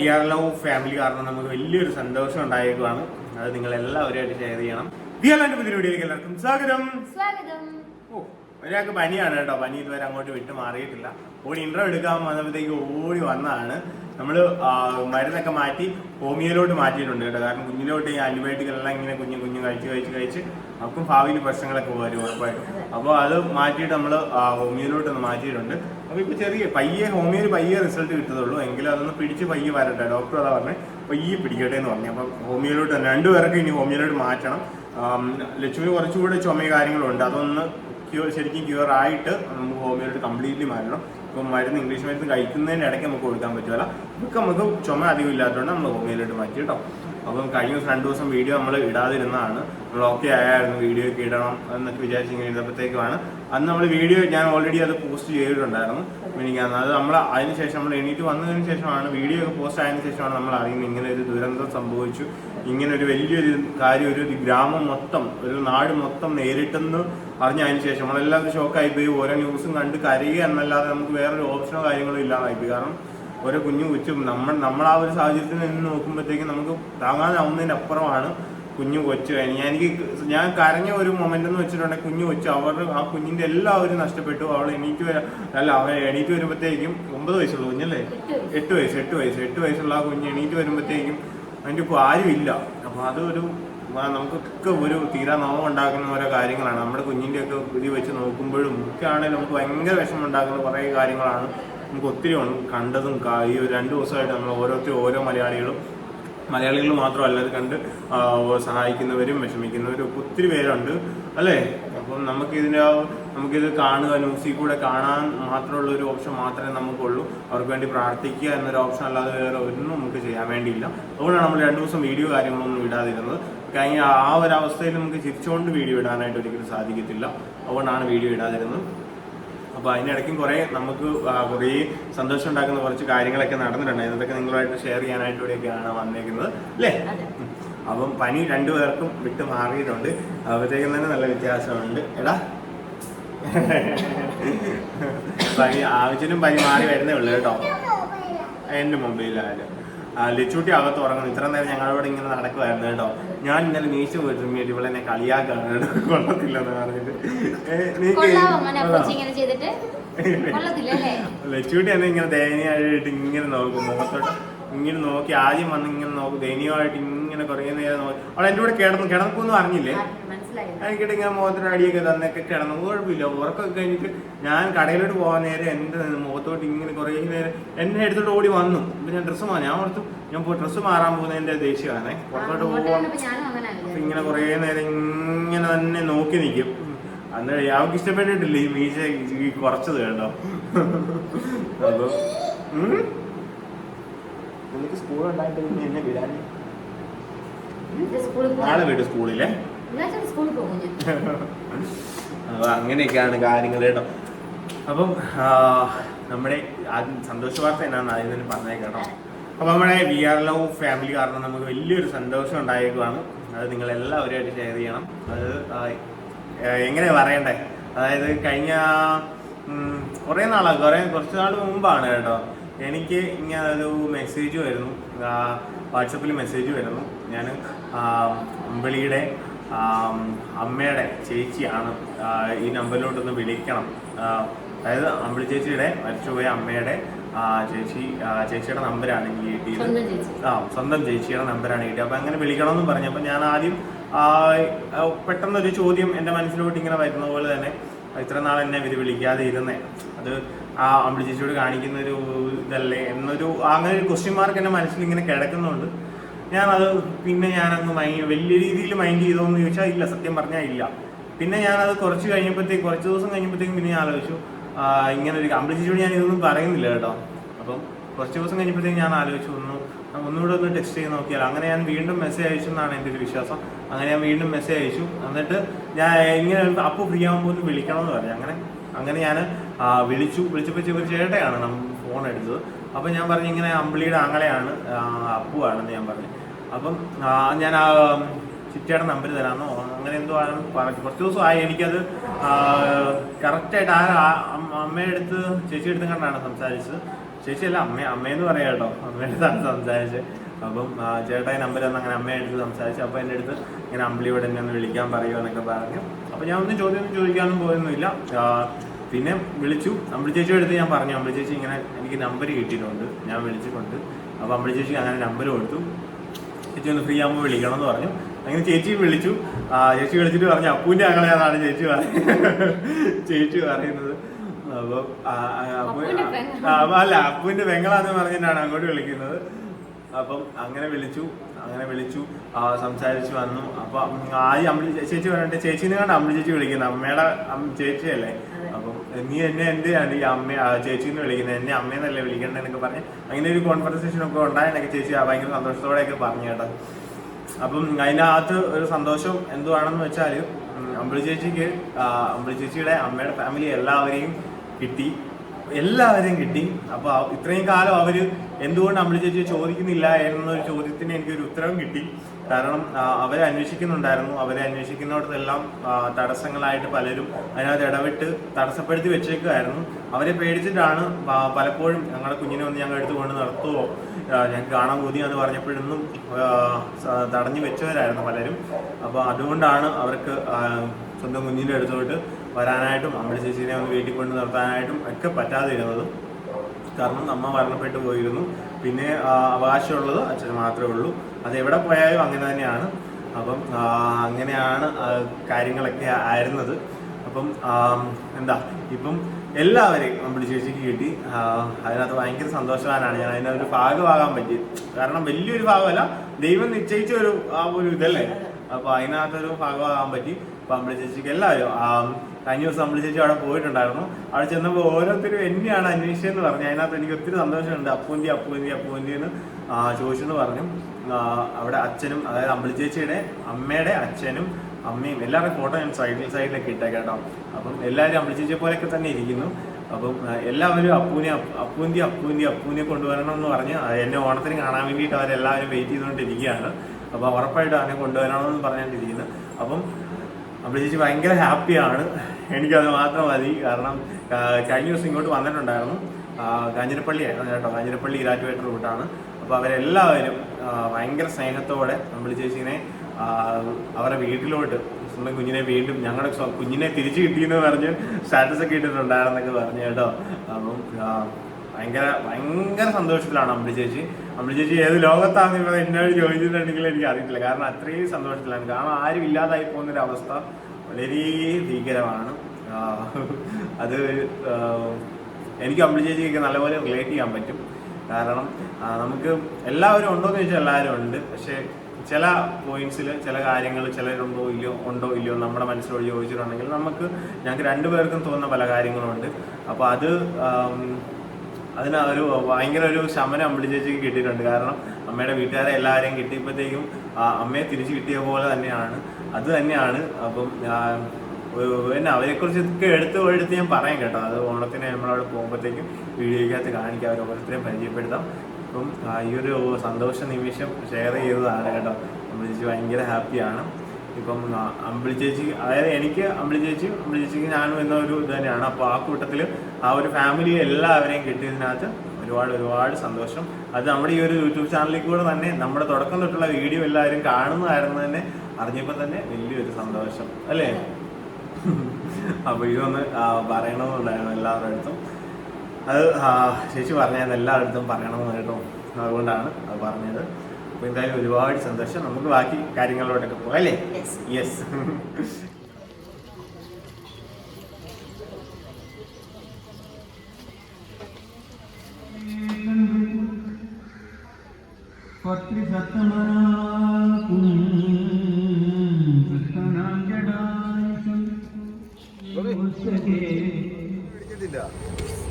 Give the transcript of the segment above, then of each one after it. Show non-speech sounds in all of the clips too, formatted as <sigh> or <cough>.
V R love family കാരണം നമുക്ക് വലിയൊരു സന്തോഷം ഉണ്ടായേക്കുവാണ്. അത് നിങ്ങൾ എല്ലാവരുമായിട്ട് ഷെയർ ചെയ്യണം. ആർ പുതിയ വീഡിയോയിലേക്ക് എല്ലാവർക്കും സ്വാഗതം. സ്വാഗതം. ഓ ഒരാൾക്ക് പനിയാണ് കേട്ടോ. പനി ഇതുവരെ അങ്ങോട്ട് വിട്ട് മാറിയിട്ടില്ല. ഓടി ഇൻട്രോ എടുക്കാൻ വന്നപ്പോഴത്തേക്ക് ഓടി വന്നതാണ്. നമ്മൾ മരുന്നൊക്കെ മാറ്റി ഹോമിയോയിലോട്ട് മാറ്റിയിട്ടുണ്ട് കേട്ടോ. കാരണം കുഞ്ഞിലോട്ട് ഈ ആന്റിബയോട്ടിക്കെല്ലാം ഇങ്ങനെ കുഞ്ഞു കുഞ്ഞു കഴിച്ച് കഴിച്ച് കഴിച്ച് അവർക്കും ഭാവിയിൽ പ്രശ്നങ്ങളൊക്കെ വരും ഉറപ്പായിട്ടും. അപ്പോൾ അത് മാറ്റിയിട്ട് നമ്മൾ ഹോമിയോയിലോട്ട് ഒന്ന് മാറ്റിയിട്ടുണ്ട്. അപ്പോൾ ഇപ്പോൾ ചെറിയ പയ്യെ ഹോമിയോയിൽ പയ്യെ റിസൾട്ട് കിട്ടത്തുള്ളൂ എങ്കിലും അതൊന്ന് പിടിച്ച് പയ്യെ വരട്ടെ. ഡോക്ടർ അതാ പറഞ്ഞത് പയ്യെ പിടിക്കട്ടെ എന്ന് പറഞ്ഞു. അപ്പൊ ഹോമിയോയിലോട്ട് രണ്ടുപേർക്ക് ഇനി ഹോമിയോയിലോട്ട് മാറ്റണം. ലക്ഷ്മി കുറച്ചുകൂടെ ചുമ കാര്യങ്ങളുണ്ട്. അതൊന്ന് ക്യൂർ ശരിക്കും ക്യൂർ ആയിട്ട് നമുക്ക് ഹോമിയോയിലോട്ട് കംപ്ലീറ്റ്ലി മാറ്റണം. ഇപ്പം മരുന്ന് ഇംഗ്ലീഷ് മരുന്ന് കഴിക്കുന്നതിന്റെ ഇടയ്ക്ക് നമുക്ക് കൊടുക്കാൻ പറ്റില്ല ഇതൊക്കെ നമുക്ക് ചുമ അധികം ഇല്ലാത്തതുകൊണ്ട് നമ്മൾ ഹോമിയോയിലോട്ട് മാറ്റി കേട്ടോ. അപ്പം കഴിഞ്ഞ ദിവസം രണ്ട് ദിവസം വീഡിയോ നമ്മൾ ഇടാതിരുന്നതാണ്. നമ്മൾ ഓക്കെ ആയായിരുന്നു വീഡിയോ ഒക്കെ ഇടണം എന്നൊക്കെ വിചാരിച്ച് ഇങ്ങനെ ഇരുന്നപ്പോഴത്തേക്കുമാണ്. അന്ന് നമ്മൾ വീഡിയോ ഞാൻ ഓൾറെഡി അത് പോസ്റ്റ് ചെയ്തിട്ടുണ്ടായിരുന്നു. എനിക്ക് അത് നമ്മൾ അതിന് ശേഷം നമ്മൾ എണീറ്റ് വന്നതിന് ശേഷമാണ് വീഡിയോ ഒക്കെ പോസ്റ്റ് ആയതിനു ശേഷമാണ് നമ്മൾ അറിയുന്നത് ഇങ്ങനെ ഒരു ദുരന്തം സംഭവിച്ചു. ഇങ്ങനെ ഒരു വലിയൊരു കാര്യം ഒരു ഗ്രാമം മൊത്തം ഒരു നാട് മൊത്തം നേരിട്ടെന്ന് അറിഞ്ഞതിന് ശേഷം നമ്മളെല്ലാവരും ഷോക്കായി പോയി ഓരോ ന്യൂസും കണ്ട് കരയുക എന്നല്ലാതെ നമുക്ക് വേറൊരു ഓപ്ഷനോ കാര്യങ്ങളോ ഇല്ലാതായി പോയി കാരണം ഓരോ കുഞ്ഞു കൊച്ചും നമ്മൾ നമ്മൾ ആ ഒരു സാഹചര്യത്തിൽ നിന്ന് നോക്കുമ്പോഴത്തേക്കും നമുക്ക് താങ്ങാനാവുന്നതിന് അപ്പുറമാണ് കുഞ്ഞു കൊച്ചു. ഞാൻ എനിക്ക് ഞാൻ കരഞ്ഞ ഒരു മൊമെന്റ് എന്ന് വെച്ചിട്ടുണ്ടെങ്കിൽ കുഞ്ഞു കൊച്ചു അവരുടെ ആ കുഞ്ഞിന്റെ എല്ലാവരും നഷ്ടപ്പെട്ടു. അവൾ എണീറ്റ് വരാം അല്ല അവൻ എണീറ്റ് വരുമ്പോഴത്തേക്കും ഒമ്പത് വയസ്സുള്ള കുഞ്ഞല്ലേ? എട്ട് വയസ്സ്. എട്ട് വയസ്സ് എട്ട് വയസ്സുള്ള ആ കുഞ്ഞ് എണീറ്റ് വരുമ്പോഴത്തേക്കും അതിന്റെ ഇപ്പോൾ ആരും ഇല്ല. അപ്പോൾ അതൊരു നമുക്കൊക്കെ ഒരു തീരാ നോവം ഉണ്ടാക്കുന്ന ഓരോ കാര്യങ്ങളാണ്. നമ്മുടെ കുഞ്ഞിന്റെയൊക്കെ ഇത് വെച്ച് നോക്കുമ്പോഴും ഒക്കെ ആണെങ്കിലും നമുക്ക് ഭയങ്കര വിഷമം ഉണ്ടാക്കുന്ന കുറേ കാര്യങ്ങളാണ് നമുക്ക് ഒത്തിരി കണ്ടതും ഈ രണ്ട് ദിവസമായിട്ട് നമ്മൾ ഓരോരുത്തരും ഓരോ മലയാളികളും മലയാളികൾ മാത്രമല്ല അത് കണ്ട് സഹായിക്കുന്നവരും വിഷമിക്കുന്നവരും ഒക്കെ ഒത്തിരി പേരുണ്ട്. അല്ലേ? അപ്പം നമുക്കിതിന്റെ നമുക്കിത് കാണുക ന്യൂസിൽ കൂടെ കാണാൻ മാത്രമുള്ള ഒരു ഓപ്ഷൻ മാത്രമേ നമുക്കുള്ളൂ. അവർക്ക് വേണ്ടി പ്രാർത്ഥിക്കുക എന്നൊരു ഓപ്ഷൻ അല്ലാതെ വേറെ ഒന്നും നമുക്ക് ചെയ്യാൻ വേണ്ടിയില്ല. അതുകൊണ്ടാണ് നമ്മൾ രണ്ട് ദിവസം വീഡിയോ കാര്യങ്ങളൊന്നും ഇടാതിരുന്നത്. കഴിഞ്ഞ ആ ഒരു അവസ്ഥയിൽ നമുക്ക് ചിരിച്ചുകൊണ്ട് വീഡിയോ ഇടാനായിട്ട് ഒരിക്കലും സാധിക്കത്തില്ല. അതുകൊണ്ടാണ് വീഡിയോ ഇടാതിരുന്നത്. അപ്പോൾ അതിനിടയ്ക്കും കുറേ നമുക്ക് കുറേ സന്തോഷം ഉണ്ടാക്കുന്ന കുറച്ച് കാര്യങ്ങളൊക്കെ നടന്നിട്ടുണ്ട്. ഇതൊക്കെ നിങ്ങളുമായിട്ട് ഷെയർ ചെയ്യാനായിട്ട് ഇവിടെയൊക്കെയാണ് വന്നേക്കുന്നത് അല്ലേ. അപ്പം പനി രണ്ടു പേർക്കും വിട്ട് മാറിയിട്ടുണ്ട്. അപ്പോഴത്തേക്കും തന്നെ നല്ല വ്യത്യാസമുണ്ട്. എടാ. പനി ആവശ്യത്തിനും പനി മാറി വരുന്നേ ഉള്ളൂ കേട്ടോ. എന്റെ മൊബൈലായാലും. ലച്ചൂട്ടി അകത്ത് ഉറങ്ങുന്നു. ഇത്ര നേരം ഞങ്ങളോട് ഇങ്ങനെ നടക്കുമായിരുന്നു കേട്ടോ. ഞാൻ ഇന്നലെ മീശ പോയിട്ട് ഇമ്മീട്ട് ഇവിടെ എന്നെ കളിയാക്കാണ്. കൊള്ളത്തില്ല എന്ന് പറഞ്ഞിട്ട് ലച്ചൂട്ടി എന്നെ ഇങ്ങനെ ദയനീയമായിട്ട് ഇങ്ങനെ നോക്കും. മുഖത്തോട്ട് ഇങ്ങനെ നോക്കി ആദ്യം വന്ന് ഇങ്ങനെ നോക്കും. ദയനീയമായിട്ട് ഇങ്ങനെ കുറേ നേരം നോക്കി. അവൾ എന്റെ കൂടെ കിടന്നു കിടന്നൊന്നും അറിഞ്ഞില്ലേ. എനിക്കിട്ട് ഇങ്ങനെ മുഖത്തിന് അടിയൊക്കെ തന്നൊക്കെ കിടന്നു. കുഴപ്പമില്ല. ഉറക്കമൊക്കെ കഴിഞ്ഞിട്ട് ഞാൻ കടയിലോട്ട് പോകാൻ നേരം എന്റെ മുഖത്തോട്ട് ഇങ്ങനെ കുറേ നേരം എന്നെ എടുത്തോട്ട് ഓടി വന്നു. ഇപ്പം ഞാൻ ഡ്രസ്സ് മാറി. ഞാൻ ഓർത്തു ഞാൻ പോയി ഡ്രസ്സ് മാറാൻ പോകുന്നതിന്റെ ദേഷ്യമാണേ പുറത്തോട്ട് പോകാൻ ഇങ്ങനെ കുറേ നേരം ഇങ്ങനെ തന്നെ നോക്കി നിൽക്കും. അന്ന് അവർക്ക് ഇഷ്ടപ്പെട്ടിട്ടില്ല ഈ മീശ കുറച്ചത് കേട്ടോ. അതോ സ്കൂൾ ഉണ്ടായിട്ട് എന്നെ വിടാൻ? നാളെ വീട് സ്കൂളിലെ അങ്ങനെയൊക്കെയാണ് കാര്യങ്ങൾ കേട്ടോ. അപ്പം നമ്മുടെ ആദ്യം സന്തോഷ വാർത്ത എന്നാന്ന് ആദ്യം തന്നെ പറഞ്ഞേക്കാം അപ്പൊ നമ്മുടെ വി ആർ ലവ് ഫാമിലി കാരണം നമുക്ക് വലിയൊരു സന്തോഷം ഉണ്ടായേക്കുവാണ്. അത് നിങ്ങൾ എല്ലാവരുമായിട്ട് ഷെയർ ചെയ്യണം. അത് എങ്ങനെ പറയണ്ടേ? അതായത് കഴിഞ്ഞ കുറേ നാളാ കുറേ കുറച്ച് നാൾ മുമ്പാണ് കേട്ടോ. എനിക്ക് ഇങ്ങനെ ഒരു മെസ്സേജ് വരുന്നു. വാട്സപ്പിൽ മെസ്സേജ് വരുന്നു. ഞാൻ അമ്പിളിയുടെ അമ്മയുടെ ചേച്ചിയാണ് ഈ നമ്പറിലോട്ടൊന്ന് വിളിക്കണം. അതായത് അമ്പിളി ചേച്ചിയുടെ മരിച്ചുപോയ അമ്മയുടെ ചേച്ചി ചേച്ചിയുടെ നമ്പരാണ് എനിക്ക് കിട്ടിയത്. ആ സ്വന്തം ചേച്ചിയുടെ നമ്പരാണ് കിട്ടിയത്. അപ്പം അങ്ങനെ വിളിക്കണമെന്ന് പറഞ്ഞപ്പോൾ ഞാൻ ആദ്യം പെട്ടെന്നൊരു ചോദ്യം എന്റെ മനസ്സിലോട്ട് ഇങ്ങനെ വരുന്ന പോലെ തന്നെ ഇത്ര നാൾ എന്നെ ഇവർ വിളിക്കാതെ ഇരുന്നേ. അത് ആ അമ്പിളി ചേച്ചിയോട് കാണിക്കുന്ന ഒരു ഇതല്ലേ എന്നൊരു അങ്ങനെ ഒരു ക്വസ്റ്റ്യൻ മാർക്ക് എന്റെ മനസ്സിൽ ഇങ്ങനെ കിടക്കുന്നുണ്ട്. ഞാനത് പിന്നെ ഞാനങ്ങ് മൈൻഡ് വലിയ രീതിയിൽ മൈൻഡ് ചെയ്തോന്ന് ചോദിച്ചാൽ ഇല്ല സത്യം പറഞ്ഞാൽ ഇല്ല. പിന്നെ ഞാനത് കുറച്ച് കഴിഞ്ഞപ്പോഴത്തേക്ക് കുറച്ച് ദിവസം കഴിഞ്ഞപ്പോഴത്തേക്കും പിന്നെ ഞാൻ ആലോചിച്ചു ഇങ്ങനെ ഒരു കംപ്ലീറ്റ് ഞാൻ ഇതൊന്നും പറയുന്നില്ല കേട്ടോ. അപ്പം കുറച്ച് ദിവസം കഴിഞ്ഞപ്പോഴത്തേക്കും ഞാൻ ആലോചിച്ചു ഒന്ന് ഒന്നുകൂടെ ഒന്ന് ടെസ്റ്റ് ചെയ്ത് നോക്കിയാൽ അങ്ങനെ ഞാൻ വീണ്ടും മെസ്സേജ് അയച്ചു എന്നാണ് എന്റെ ഒരു വിശ്വാസം. അങ്ങനെ ഞാൻ വീണ്ടും മെസ്സേജ് അയച്ചു. എന്നിട്ട് ഞാൻ ഇങ്ങനെ അപ്പോൾ ഫ്രീ ആകുമ്പോൾ ഒന്ന് വിളിക്കണമെന്ന് പറഞ്ഞു. അങ്ങനെ അങ്ങനെ ഞാൻ വിളിച്ചു. വിളിച്ചപ്പോൾ ഒരു ചേട്ടയാണ് നമ്മൾ ഫോൺ എടുത്തത്. അപ്പോൾ ഞാൻ പറഞ്ഞു ഇങ്ങനെ അമ്പിളിയുടെ അങ്ങളെയാണ് അപ്പുവാണെന്ന് അപ്പു ഞാൻ പറഞ്ഞു. അപ്പം ഞാൻ ആ ചിറ്റയുടെ നമ്പർ തരാമെന്നോ അങ്ങനെ എന്തോ ആണ് പറഞ്ഞു കുറച്ച് ദിവസമായി എനിക്കത് കറക്റ്റായിട്ട് ആ ആ അമ്മ- അമ്മയുടെ അടുത്ത് ചേച്ചി അടുത്ത് കണ്ടാണ് സംസാരിച്ചത്. ചേച്ചിയല്ല അമ്മ അമ്മയെന്ന് പറയാം കേട്ടോ. അമ്മയുടെ അടുത്താണ് സംസാരിച്ചത്. അപ്പം ചേട്ടായി നമ്പർ തന്ന് അങ്ങനെ അമ്മയുടെ അടുത്ത് സംസാരിച്ചു. അപ്പോൾ എന്റെ അടുത്ത് ഇങ്ങനെ അമ്പിളിയോട് എന്നെ ഒന്ന് വിളിക്കാൻ പറയുമോ എന്നൊക്കെ പറഞ്ഞു. അപ്പോൾ ഞാൻ ഒന്നും ചോദ്യം ഒന്നും ചോദിക്കാനൊന്നും പോയൊന്നുമില്ല. പിന്നെ വിളിച്ചു. അമ്പിളി ചേച്ചിയുടെ അടുത്ത് ഞാൻ പറഞ്ഞു. അമ്പിളി ചേച്ചി ഇങ്ങനെ എനിക്ക് നമ്പർ കിട്ടിയിട്ടുണ്ട്. ഞാൻ വിളിച്ചിട്ടുണ്ട്. അപ്പോൾ അമ്പിളി ചേച്ചി അങ്ങനെ നമ്പർ കൊടുത്തു. ചേച്ചി ഒന്ന് ഫ്രീ ആകുമ്പോൾ വിളിക്കണം എന്ന് പറഞ്ഞു. അങ്ങനെ ചേച്ചി വിളിച്ചു. ആ, ചേച്ചി വിളിച്ചിട്ട് പറഞ്ഞു അപ്പൂന്റെ അങ്ങളെയാണ് ചേച്ചി പറയുന്നത് ചേച്ചി പറയുന്നത്. അപ്പോൾ അപ്പു- അപ്പൂന്റെ അല്ല അപ്പുവിന്റെ വെങ്ങളാന്ന് പറഞ്ഞിട്ടാണ് അങ്ങോട്ട് വിളിക്കുന്നത്. അപ്പം അങ്ങനെ വിളിച്ചു അങ്ങനെ വിളിച്ചു സംസാരിച്ചു വന്നു. അപ്പൊ ആദ്യം അമ്പിളി ചേച്ചി പറഞ്ഞിട്ട് ചേച്ചിനെ കണ്ട് അമ്പിളി ചേച്ചി വിളിക്കുന്നത്. അമ്മയുടെ അമ്മ- ചേച്ചിയല്ലേ? നീ എന്നെ എന്തിനാണ് ഈ അമ്മ ആ, ചേച്ചിന്ന് വിളിക്കുന്നത്? എന്നെ അമ്മയെന്നല്ലേ വിളിക്കണ്ടെന്നൊക്കെ പറഞ്ഞ് അങ്ങനെ ഒരു കോൺവെർസേഷൻ ഒക്കെ ഉണ്ടായി. എനിക്ക് ചേച്ചി ഭയങ്കര സന്തോഷത്തോടെയൊക്കെ പറഞ്ഞു കേട്ടോ. അപ്പം അതിനകത്ത് ഒരു സന്തോഷം എന്തുവാണെന്ന് വെച്ചാൽ അമ്പിളി ചേച്ചിക്ക് അമ്പിളി ചേച്ചിയുടെ അമ്മയുടെ ഫാമിലി എല്ലാവരെയും കിട്ടി. എല്ലാവരെയും കിട്ടി. അപ്പോൾ ഇത്രയും കാലം അവർ എന്തുകൊണ്ട് അമ്പിളി ചേച്ചി ചോദിക്കുന്നില്ല എന്നൊരു ചോദ്യത്തിന് എനിക്കൊരു ഉത്തരവും കിട്ടി. കാരണം അവരെ അന്വേഷിക്കുന്നുണ്ടായിരുന്നു. അവരെ അന്വേഷിക്കുന്നിടത്തെല്ലാം തടസ്സങ്ങളായിട്ട് പലരും അതിനകത്ത് ഇടപെട്ട് തടസ്സപ്പെടുത്തി വെച്ചേക്കുമായിരുന്നു അവരെ പേടിച്ചിട്ടാണ് പലപ്പോഴും ഞങ്ങളുടെ കുഞ്ഞിനെ ഒന്ന് ഞങ്ങൾ എടുത്തു കൊണ്ട് നടത്തുമോ ഞങ്ങൾക്ക് കാണാൻ എന്ന് പറഞ്ഞപ്പോഴൊന്നും തടഞ്ഞു വെച്ചവരായിരുന്നു പലരും. അപ്പോൾ അതുകൊണ്ടാണ് അവർക്ക് സ്വന്തം കുഞ്ഞിന്റെ അടുത്തോട്ട് വരാനായിട്ടും അമ്മയുടെ ചേച്ചീനെ ഒന്ന് വീട്ടിൽ കൊണ്ട് നിർത്താനായിട്ടും ഒക്കെ പറ്റാതിരുന്നത്. കാരണം അമ്മ മരണപ്പെട്ടു പോയിരുന്നു. പിന്നെ അവകാശമുള്ളത് അച്ഛന് മാത്രമേ ഉള്ളൂ. അത് എവിടെ പോയാലും അങ്ങനെ തന്നെയാണ്. അപ്പം അങ്ങനെയാണ് കാര്യങ്ങളൊക്കെ ആയിരുന്നത്. അപ്പം എന്താ ഇപ്പം എല്ലാവരെയും നമ്മൾ ചേച്ചിക്ക് കിട്ടി. അതിനകത്ത് ഭയങ്കര സന്തോഷവാനാണ്. ഞാൻ അതിനൊരു ഭാഗമാകാൻ പറ്റി. കാരണം വലിയൊരു ഭാഗമല്ല ദൈവം നിശ്ചയിച്ച ഒരു ആ ഒരു ഇതല്ലേ? അപ്പൊ അതിനകത്തൊരു ഭാഗമാകാൻ പറ്റി. അമ്പിളി ചേച്ചിക്ക് എല്ലാവരും കഴിഞ്ഞ ദിവസം അമ്പിളി ചേച്ചി അവിടെ പോയിട്ടുണ്ടായിരുന്നു. അവിടെ ചെന്നപ്പോൾ ഓരോരുത്തരും എന്നെയാണ് അന്വേഷിച്ചതെന്ന് പറഞ്ഞു. അതിനകത്ത് എനിക്ക് ഒത്തിരി സന്തോഷമുണ്ട്. അപ്പൂന്തി അപ്പൂന്തി അപ്പൂന്തി എന്ന് ചോദിച്ചെന്ന് പറഞ്ഞു. അവിടെ അച്ഛനും അതായത് അമ്പിളി ചേച്ചിയുടെ അമ്മയുടെ അച്ഛനും അമ്മയും എല്ലാവരുടെയും ഫോട്ടോ ഞാൻ സൈഡിൽ സൈഡിലൊക്കെ ഇട്ടേക്കാട്ടോ കേട്ടോ. അപ്പം എല്ലാവരും അമ്പിളി ചേച്ചിയെ പോലെയൊക്കെ തന്നെ ഇരിക്കുന്നു. അപ്പം എല്ലാവരും അപ്പൂനെ അപ്പ- അപ്പൂന്തി അപ്പൂന്തി അപ്പൂനെ കൊണ്ടുവരണം എന്ന് പറഞ്ഞ് എന്നെ ഓണത്തിന് കാണാൻ വേണ്ടിയിട്ട് അവരെല്ലാവരും വെയിറ്റ് ചെയ്തുകൊണ്ടിരിക്കുകയാണ്. അപ്പോൾ ഉറപ്പായിട്ട് അവനെ കൊണ്ടുവരണമെന്ന് പറഞ്ഞിരിക്കുന്നു അപ്പം അമ്പിളി ചേച്ചി ഭയങ്കര ഹാപ്പിയാണ്. എനിക്കത് മാത്രം മതി. കാരണം കഴിഞ്ഞ ദിവസം ഇങ്ങോട്ട് വന്നിട്ടുണ്ടായിരുന്നു. കാഞ്ഞിരപ്പള്ളി ആയിരുന്നു കേട്ടോ കാഞ്ഞിരപ്പള്ളി ഇരാറ്റുവേറ്റർ റൂട്ടാണ്. അപ്പോൾ അവരെല്ലാവരും ഭയങ്കര സ്നേഹത്തോടെ അമ്പിളി ചേച്ചീനെ അവരുടെ വീട്ടിലോട്ട് സ്വന്തം കുഞ്ഞിനെ വീണ്ടും ഞങ്ങളുടെ കുഞ്ഞിനെ തിരിച്ചു കിട്ടിയെന്ന് പറഞ്ഞ് സ്റ്റാറ്റസ് ഒക്കെ ഇട്ടിട്ടുണ്ടായിരുന്നൊക്കെ പറഞ്ഞു കേട്ടോ. അപ്പം ഭയങ്കര ഭയങ്കര സന്തോഷത്തിലാണ് അമ്പിളി ചേച്ചി. അമ്പിളി ചേച്ചി ഏത് ലോകത്താണ് ഇപ്പോൾ എന്നോട് ചോദിച്ചിട്ടുണ്ടെങ്കിൽ എനിക്ക് അറിയത്തില്ല. കാരണം അത്രയും സന്തോഷത്തിലാണ്. കാരണം ആരും ഇല്ലാതായി പോകുന്നൊരു അവസ്ഥ വളരെ ഭീകരമാണ്. അത് എനിക്ക് അമ്പിളി ചേച്ചിക്ക് നല്ലപോലെ റിലേറ്റ് ചെയ്യാൻ പറ്റും. കാരണം നമുക്ക് എല്ലാവരും ഉണ്ടോ എന്ന് ചോദിച്ചാൽ എല്ലാവരും ഉണ്ട്. പക്ഷേ ചില പോയിന്റ്സിൽ ചില കാര്യങ്ങൾ ചിലരുണ്ടോ ഇല്ലയോ ഉണ്ടോ ഇല്ലയോ നമ്മുടെ മനസ്സിലോട് ചോദിച്ചിട്ടുണ്ടെങ്കിൽ നമുക്ക് ഞങ്ങൾക്ക് രണ്ടുപേർക്കും തോന്നുന്ന പല കാര്യങ്ങളുണ്ട്. അപ്പോൾ അത് അതിന് ഒരു ഭയങ്കര ഒരു ശമനം അമ്പിളി ചേച്ചിക്ക് കിട്ടിയിട്ടുണ്ട്. കാരണം അമ്മയുടെ വീട്ടുകാരെ എല്ലാവരെയും കിട്ടിയപ്പോഴത്തേക്കും ആ, അമ്മയെ തിരിച്ചു കിട്ടിയ പോലെ തന്നെയാണ്. അത് തന്നെയാണ് അപ്പം പിന്നെ അവരെക്കുറിച്ച് അവരെക്കുറിച്ചൊക്കെ എടുത്ത് എടുത്ത് ഞാൻ പറയാം കേട്ടോ. അത് ഓണത്തിന് നമ്മളവിടെ പോകുമ്പോഴത്തേക്കും വീഡിയോയ്ക്കകത്ത് കാണിക്കാം. അവർ ഓരോരുത്തരെയും പരിചയപ്പെടുത്താം. അപ്പം ഈ ഒരു സന്തോഷ നിമിഷം ഷെയർ ചെയ്തതാണ് കേട്ടോ. അമ്പിളി ചേച്ചി ഭയങ്കര ഹാപ്പിയാണ്. ഇപ്പം അമ്പിളി ചേച്ചി അതായത് എനിക്ക് അമ്പിളി ചേച്ചി അമ്പിളി ചേച്ചിക്ക് ഞാനും എന്നൊരു ഇത് തന്നെയാണ്. അപ്പോൾ ആ കൂട്ടത്തിൽ ആ ഒരു ഫാമിലി എല്ലാവരെയും കിട്ടിയതിനകത്ത് ഒരുപാട് ഒരുപാട് സന്തോഷം. അത് നമ്മുടെ ഈ ഒരു യൂട്യൂബ് ചാനലിൽ കൂടെ തന്നെ നമ്മുടെ തുടക്കം തൊട്ടുള്ള വീഡിയോ എല്ലാവരും കാണുന്നതായിരുന്നു തന്നെ അറിഞ്ഞപ്പോൾ തന്നെ വലിയൊരു സന്തോഷം അല്ലേ? അപ്പോൾ ഇതൊന്ന് പറയണമെന്നുണ്ടായിരുന്നു എല്ലാവരുടെ അടുത്തും. അത് ചേച്ചി പറഞ്ഞത് എല്ലായിടത്തും പറയണമെന്ന് കേട്ടോ അതുകൊണ്ടാണ് അത് പറഞ്ഞത്. അപ്പോൾ എന്തായാലും ഒരുപാട് സന്തോഷം. നമുക്ക് ബാക്കി കാര്യങ്ങളിലോട്ടൊക്കെ പോകാം അല്ലേ? Yes.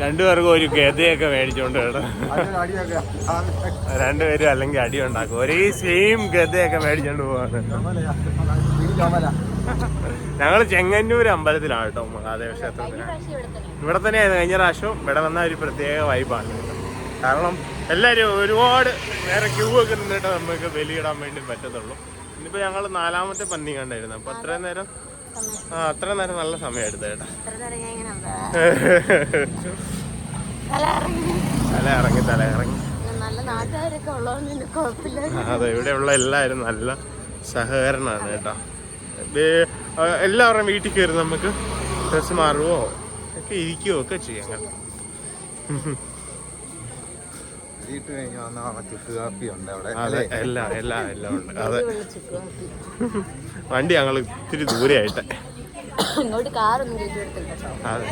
രണ്ടുപേർക്കും ഒരു ഗതയൊക്കെ മേടിച്ചോണ്ട് രണ്ടുപേരും അല്ലെങ്കിൽ അടി ഉണ്ടാക്കും. ഒരേ സെയിം ഗതയൊക്കെ മേടിച്ചോണ്ട് പോവാണ്. ഞങ്ങൾ ചെങ്ങന്നൂർ അമ്പലത്തിലാണ് കേട്ടോ മഹാദേവ ക്ഷേത്രത്തിന് ഇവിടെ തന്നെയായിരുന്നു. കഴിഞ്ഞ പ്രാവശ്യം ഇവിടെ വന്ന ഒരു പ്രത്യേക വൈബാണ് കാരണം എല്ലാവരും ഒരുപാട് വേറെ ക്യൂ ഒക്കെ നിന്നിട്ട് നമുക്ക് ബലിയിടാൻ വേണ്ടി പറ്റത്തുള്ളൂ. ഇന്നിപ്പോ ഞങ്ങൾ നാലാമത്തെ പന്നി കണ്ടായിരുന്നു. അപ്പൊ അത്രയും നേരം ആ അത്രയും നേരം നല്ല സമയം എടുത്തു നേരം തല ഇറങ്ങി. തല ഇറങ്ങി അതെ ഇവിടെയുള്ള എല്ലാവരും നല്ല സഹകരണമാണ് കേട്ടോ. എല്ലാവരുടെയും വീട്ടിൽ കയറി നമുക്ക് ഡ്രസ്സ് മാറുവോ? ഒക്കെ ഇരിക്കുവോ? ഒക്കെ ചെയ്യാം കേട്ടോ. <laughs> വീട്ട് കഴിഞ്ഞ് വന്ന ചുക്ക് കാപ്പി ഉണ്ട് അവിടെ അതെ അല്ലേ? എല്ലാം എല്ലാം എല്ലാം ഉണ്ട്. അതെ. വണ്ടി ഞങ്ങൾ ഇത്തിരി ദൂരെയായിട്ട്. ഇങ്ങോട്ട് കാറൊന്നും കയറ്റി കൊടുത്തില്ല അതെ.